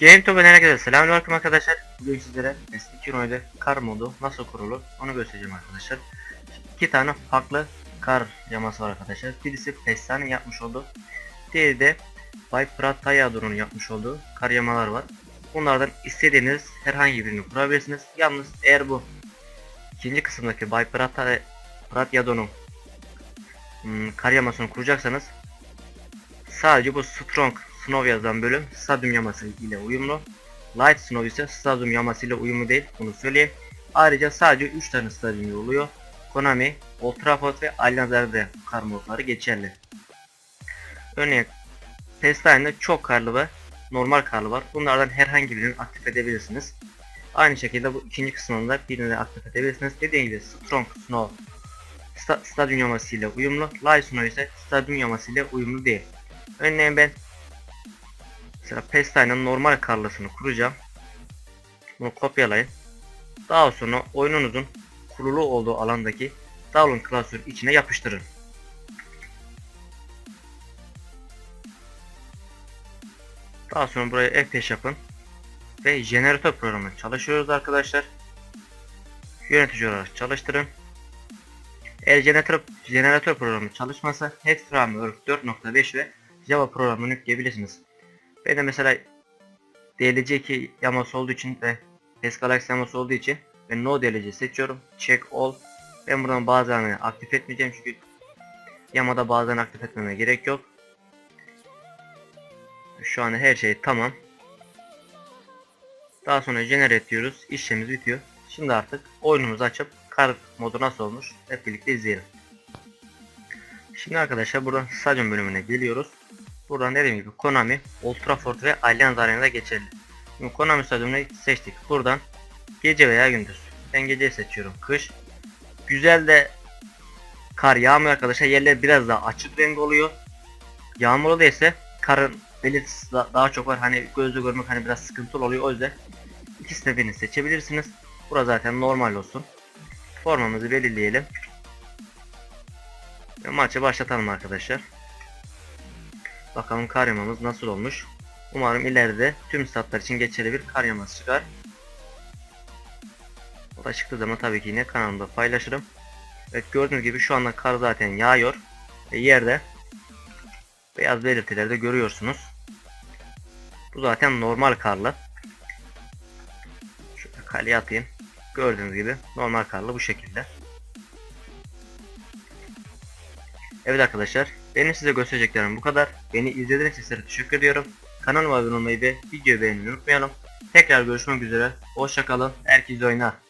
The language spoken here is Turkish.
Game Topi'den herkese selamünaleyküm arkadaşlar. Bugün sizlere eski oyunda kar modu nasıl kurulur onu göstereceğim arkadaşlar. İki tane farklı kar yaması var arkadaşlar. Birisi Pestane yapmış oldu. Diğeri de Bay Pratayador'un yapmış olduğu kar yamalar var. Bunlardan istediğiniz herhangi birini kurabilirsiniz. Yalnız eğer bu ikinci kısımdaki Bay Pratay- Pratyador'un hmm, kar yamasını kuracaksanız sadece bu Strong Snow yazan bölüm Stadyum yaması ile uyumlu. Light Snow ise Stadyum yaması ile uyumlu değil. Bunu söyleyeyim. Ayrıca sadece 3 tane stadyum oluyor. Konami, Old Trafford ve Allianz'da kar modları geçerli. Örneğin Pestane'de çok karlı ve normal karlı var. Bunlardan herhangi birini aktif edebilirsiniz. Aynı şekilde bu ikinci kısmında birini de aktif edebilirsiniz. Dediğim gibi Strong Snow sta stadyum yaması ile uyumlu. Light Snow ise stadyum yaması ile uyumlu değil. Örneğin ben mesela Pestane'ın normal karlısını kuracağım. Bunu kopyalayın. Daha sonra oyununuzun kurulu olduğu alandaki download klasörü içine yapıştırın. Daha sonra buraya F5 yapın. Ve jeneratör programı çalışıyoruz arkadaşlar. Yönetici olarak çalıştırın. Eğer jeneratör, jeneratör programı çalışmasa Head Framework 4.5 ve Java programını yükleyebilirsiniz. Ben de mesela DLC2 yaması olduğu için ve PES Galaxy yaması olduğu için ben No DLC seçiyorum. Check All. Ben buradan bazılarını aktif etmeyeceğim çünkü yamada bazılarını aktif etmeme gerek yok. Şu anda her şey tamam. Daha sonra generate diyoruz. İşlemimiz bitiyor. Şimdi artık oyunumuzu açıp kar modu nasıl olmuş hep birlikte izleyelim. Şimdi arkadaşlar buradan stadyum bölümüne geliyoruz. Buradan dediğim gibi Konami, Old ve Allianz Arena'da geçerli. Şimdi Konami stadyumunu seçtik. Buradan gece veya gündüz. Ben geceyi seçiyorum. Kış. Güzel de kar yağmıyor arkadaşlar. Yerler biraz daha açık renk oluyor. Yağmurlu değilse karın belirtisi da- daha çok var. Hani gözle görmek hani biraz sıkıntılı oluyor. O yüzden ikisini birini seçebilirsiniz. Bura zaten normal olsun. Formamızı belirleyelim. Ve maçı başlatalım arkadaşlar. Bakalım kar yamamız nasıl olmuş. Umarım ileride tüm statlar için geçerli bir kar yaması çıkar. O da çıktığı zaman tabii ki yine kanalımda paylaşırım. Evet gördüğünüz gibi şu anda kar zaten yağıyor. Ve yerde beyaz belirtileri de görüyorsunuz. Bu zaten normal karlı. Şöyle kaleye atayım. Gördüğünüz gibi normal karlı bu şekilde. Evet arkadaşlar benim size göstereceklerim bu kadar. Beni izlediğiniz için size teşekkür ediyorum. Kanalıma abone olmayı ve videoyu beğenmeyi unutmayalım. Tekrar görüşmek üzere. Hoşçakalın. Herkes oynar.